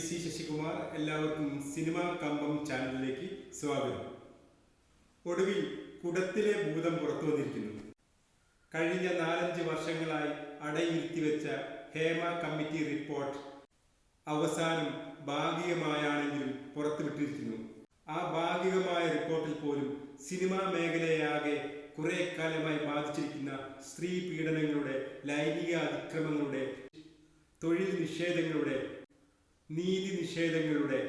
C Sasikumar എല്ലാവർക്കും cinema കമ്പം ചാനലിലേക്ക് സ്വാഗതം. ഒടുവിൽ കുടത്തിലെ ഭൂതം പുറത്തു വന്നിരിക്കുന്നു. കഴിഞ്ഞ നാലഞ്ച് വർഷങ്ങളായി അടയിരുത്തി വെച്ച ഹേമ കമ്മിറ്റി റിപ്പോർട്ട് അവസാനം ഭാഗികമായാണെങ്കിലും പുറത്തുവിട്ടിരിക്കുന്നു. ആ ഭാഗികമായ റിപ്പോർട്ടിൽ പോലും സിനിമാ മേഖലയാകെ കുറെ കാലമായി ബാധിച്ചിരിക്കുന്ന സ്ത്രീ പീഡനങ്ങളുടെ ലൈംഗിക അതിക്രമങ്ങളുടെ തൊഴിൽ നിഷേധങ്ങളുടെ നീതി നിഷേധങ്ങളുടെ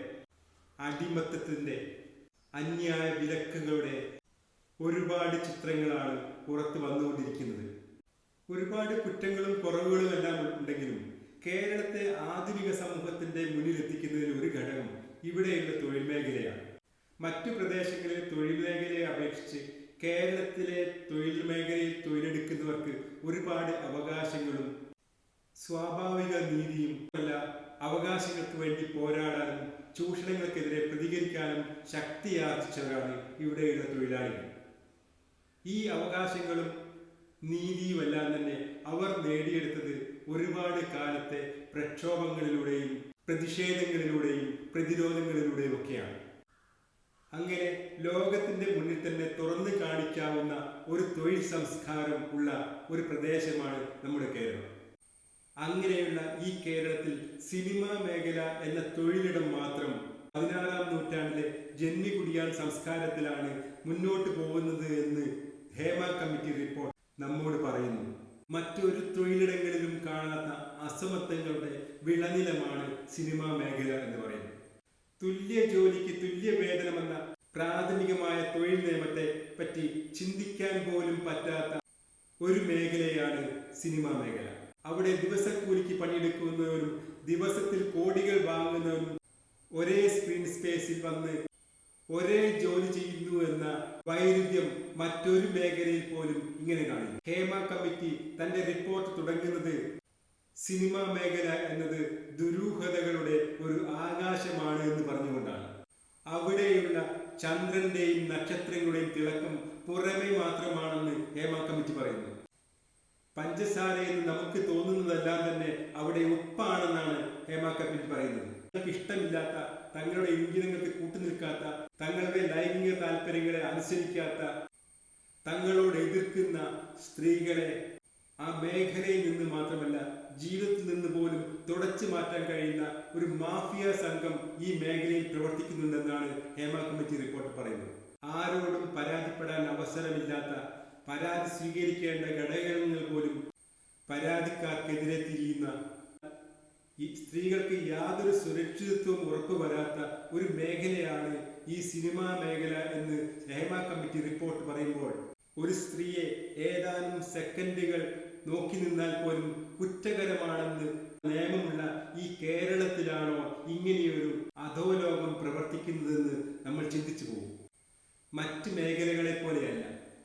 അടിമത്തത്തിന്റെ അന്യായ വിലക്കുകളുടെ ഒരുപാട് ചിത്രങ്ങളാണ് പുറത്തു വന്നുകൊണ്ടിരിക്കുന്നത്. ഒരുപാട് കുറ്റങ്ങളും കുറവുകളും എല്ലാം ഉണ്ടെങ്കിലും കേരളത്തെ ആധുനിക സമൂഹത്തിന്റെ മുന്നിലെത്തിക്കുന്നതിന് ഒരു ഘടകം ഇവിടെയുള്ള തൊഴിൽ മേഖലയാണ്. മറ്റു പ്രദേശങ്ങളിൽ തൊഴിൽ മേഖലയെ അപേക്ഷിച്ച് കേരളത്തിലെ തൊഴിൽ മേഖലയിൽ തൊഴിലെടുക്കുന്നവർക്ക് ഒരുപാട് അവകാശങ്ങളും സ്വാഭാവിക നീതിയും അല്ല അവകാശങ്ങൾക്ക് വേണ്ടി പോരാടാനും ചൂഷണങ്ങൾക്കെതിരെ പ്രതികരിക്കാനും ശക്തിയാർജിച്ചവരാണ് ഇവിടെയുള്ള തൊഴിലാളികൾ. ഈ അവകാശങ്ങളും നീതിയുമെല്ലാം തന്നെ അവർ നേടിയെടുത്തത് ഒരുപാട് കാലത്തെ പ്രക്ഷോഭങ്ങളിലൂടെയും പ്രതിഷേധങ്ങളിലൂടെയും പ്രതിരോധങ്ങളിലൂടെയും ഒക്കെയാണ്. അങ്ങനെ ലോകത്തിന്റെ മുന്നിൽ തന്നെ തുറന്നു കാണിക്കാവുന്ന ഒരു തൊഴിൽ സംസ്കാരം ഉള്ള ഒരു പ്രദേശമാണ് നമ്മുടെ കേരളം. അങ്ങനെയുള്ള ഈ കേരളത്തിൽ സിനിമാ മേഖല എന്ന തൊഴിലിടം മാത്രം പതിനാറാം നൂറ്റാണ്ടിലെ ജന്മികുടിയാൻ സംസ്കാരത്തിലാണ് മുന്നോട്ട് പോകുന്നത് എന്ന് ഹേമ കമ്മിറ്റി റിപ്പോർട്ട് നമ്മോട് പറയുന്നു. മറ്റൊരു തൊഴിലിടങ്ങളിലും കാണാത്ത അസമത്വങ്ങളുടെ വിളനിലമാണ് സിനിമാ മേഖല എന്ന് പറയുന്നത് തുല്യ ജോലിക്ക് തുല്യ വേതനമെന്ന പ്രാഥമികമായ തൊഴിൽ നിയമത്തെ പറ്റി ചിന്തിക്കാൻ പോലും പറ്റാത്ത ഒരു മേഖലയാണ് സിനിമാ മേഖല. അവിടെ ദിവസക്കൂലിക്ക് പണിയെടുക്കുന്നവരും ദിവസത്തിൽ കോടികൾ വാങ്ങുന്നവരും ഒരേ സ്ക്രീൻ സ്പേസിൽ വന്ന് ഒരേ ജോലി ചെയ്യുന്നു എന്ന വൈരുദ്ധ്യം മറ്റൊരു മേഖലയിൽ പോലും ഇങ്ങനെ കാണുന്നു ഹേമ കമ്മിറ്റി തന്റെ റിപ്പോർട്ട് തുടങ്ങുന്നത് സിനിമാ മേഖല എന്നത് ദുരൂഹതകളുടെ ഒരു ആകാശമാണ് എന്ന് പറഞ്ഞുകൊണ്ടാണ്. അവിടെയുള്ള ചന്ദ്രന്റെയും നക്ഷത്രങ്ങളുടെയും തിളക്കം പുറമെ മാത്രമാണെന്ന് ഹേമ കമ്മിറ്റി പറയുന്നു. പഞ്ചസാര എന്ന് നമുക്ക് തോന്നുന്നതെല്ലാം തന്നെ അവിടെ ഉപ്പാണെന്നാണ് ഹേമ കമ്മിറ്റി പറയുന്നത്. തങ്ങൾക്ക് ഇഷ്ടമില്ലാത്ത തങ്ങളുടെ ഇംഗിതങ്ങൾക്ക് കൂട്ടുനിൽക്കാത്ത തങ്ങളുടെ ലൈംഗിക താല്പര്യങ്ങളെ അനുസരിക്കാത്ത തങ്ങളോട് എതിർക്കുന്ന സ്ത്രീകളെ ആ മേഖലയിൽ നിന്ന് മാത്രമല്ല ജീവിതത്തിൽ നിന്ന് പോലും തുടച്ചു മാറ്റാൻ കഴിയുന്ന ഒരു മാഫിയ സംഘം ഈ മേഖലയിൽ പ്രവർത്തിക്കുന്നുണ്ടെന്നാണ് ഹേമ കമ്മിറ്റി റിപ്പോർട്ട് പറയുന്നത്. ആരോടും പരാതിപ്പെടാൻ അവസരമില്ലാത്ത പരാതി സ്വീകരിക്കേണ്ട ഘടകങ്ങൾ പോലും പരാതിക്കാർക്കെതിരെ തിരിയുന്ന ഈ സ്ത്രീകൾക്ക് യാതൊരു സുരക്ഷിതത്വവും ഉറപ്പുവരാത്ത ഒരു മേഖലയാണ് ഈ സിനിമാ മേഖല എന്ന് രഹമ കമ്മിറ്റി റിപ്പോർട്ട് പറയുമ്പോൾ ഒരു സ്ത്രീയെ ഏതാനും സെക്കൻഡുകൾ നോക്കി നിന്നാൽ പോലും കുറ്റകരമാണെന്ന് നിയമമുള്ള ഈ കേരളത്തിലാണോ ഇങ്ങനെയൊരു അധോലോകം പ്രവർത്തിക്കുന്നതെന്ന് നമ്മൾ ചിന്തിച്ചു പോകും. മറ്റ് മേഖലകളെ പോലെയല്ല.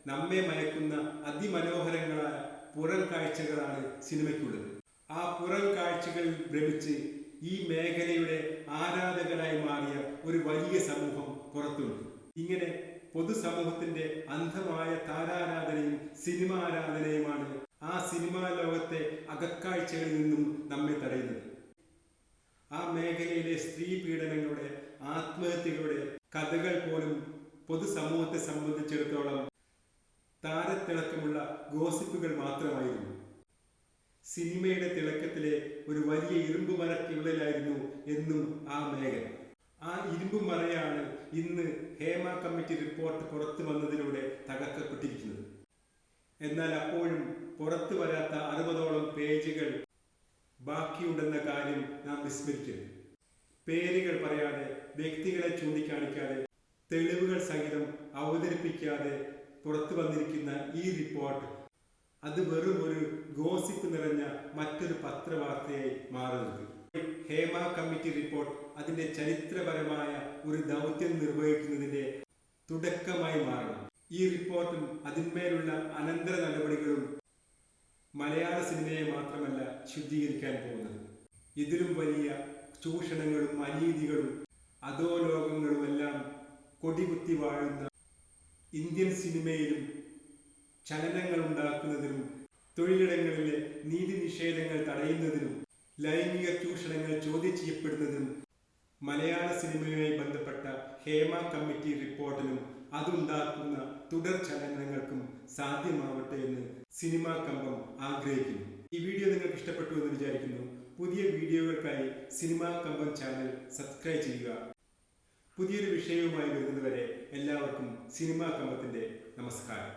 നമ്മെ മയക്കുന്ന അതിമനോഹരങ്ങളായ പുറം കാഴ്ചകളാണ് സിനിമയ്ക്കുള്ളത്. ആ പുറം കാഴ്ചകളിൽ ഭ്രമിച്ച് ഈ മേഖലയുടെ ആരാധകരായി മാറിയ ഒരു വലിയ സമൂഹം പുറത്തുണ്ട്. ഇങ്ങനെ പൊതുസമൂഹത്തിന്റെ അന്ധമായ താരാരാധനയും സിനിമ ആരാധനയുമാണ് ആ സിനിമാ ലോകത്തെ അകക്കാഴ്ചകളിൽ നിന്നും നമ്മെ തടയുന്നത്. ആ മേഖലയിലെ സ്ത്രീ പീഡനങ്ങളുടെ ആത്മഹത്യകളുടെ കഥകൾ പോലും പൊതുസമൂഹത്തെ സംബന്ധിച്ചിടത്തോളം താരത്തിളക്കമുള്ള ഗോസിപ്പുകൾ മാത്രമായിരുന്നു. സിനിമയുടെ തിളക്കത്തിലെ ഒരു വലിയ ഇരുമ്പ് മരയ്ക്കുള്ളിലായിരുന്നു എന്നും ആ മേഖല ആ ഇരുമ്പ് മറയാണ് ഇന്ന് ഹേമ കമ്മിറ്റി റിപ്പോർട്ട് പുറത്തു വന്നതിലൂടെ തകർക്കപ്പെട്ടിരിക്കുന്നത്. എന്നാൽ അപ്പോഴും പുറത്തു വരാത്ത അറുപതോളം പേജുകൾ ബാക്കിയുണ്ടെന്ന കാര്യം നാം വിസ്മരിക്കരുത് പേരുകൾ പറയാതെ വ്യക്തികളെ ചൂണ്ടിക്കാണിക്കാതെ തെളിവുകൾ സഹിതം അവതരിപ്പിക്കാതെ പുറത്തു വന്നിരിക്കുന്ന ഈ റിപ്പോർട്ട് അത് വെറും ഒരു ഗോസിപ്പ് നിറഞ്ഞ മറ്റൊരു പത്രവാർത്തയായി മാറുന്നത്. ഹേമ കമ്മിറ്റി റിപ്പോർട്ട് അതിന്റെ ചരിത്രപരമായ ഒരു ദൗത്യം നിർവഹിക്കുന്നതിന്റെ തുടക്കമായി മാറണം. ഈ റിപ്പോർട്ടും അതിന്മേലുള്ള അനന്തര നടപടികളും മലയാള സിനിമയെ മാത്രമല്ല ശുദ്ധീകരിക്കാൻ പോകുന്നത്. ഇതിലും വലിയ ചൂഷണങ്ങളും അനീതികളും അധോലോകങ്ങളുമെല്ലാം കൊടികുത്തി വാഴുന്ന ഇന്ത്യൻ സിനിമയിലും ചലനങ്ങൾ ഉണ്ടാക്കുന്നതിനും തൊഴിലിടങ്ങളിലെ നീതി നിഷേധങ്ങൾ തടയുന്നതിനും ലൈംഗിക ചൂഷണങ്ങൾ ചോദ്യം ചെയ്യപ്പെടുന്നതിനും മലയാള സിനിമയുമായി ബന്ധപ്പെട്ട ഹേമ കമ്മിറ്റി റിപ്പോർട്ടിനും അതുണ്ടാക്കുന്ന തുടർ ചലനങ്ങൾക്കും സാധ്യമാവട്ടെ എന്ന് സിനിമാ കമ്പം ആഗ്രഹിക്കുന്നു. ഈ വീഡിയോ നിങ്ങൾക്ക് ഇഷ്ടപ്പെട്ടു എന്ന് വിചാരിക്കുന്നു. പുതിയ വീഡിയോകൾക്കായി സിനിമാ കമ്പം ചാനൽ സബ്സ്ക്രൈബ് ചെയ്യുക. പുതിയൊരു വിഷയവുമായി വരുന്നതുവരെ എല്ലാവർക്കും സിനിമാ കമ്പത്തിന്റെ നമസ്കാരം.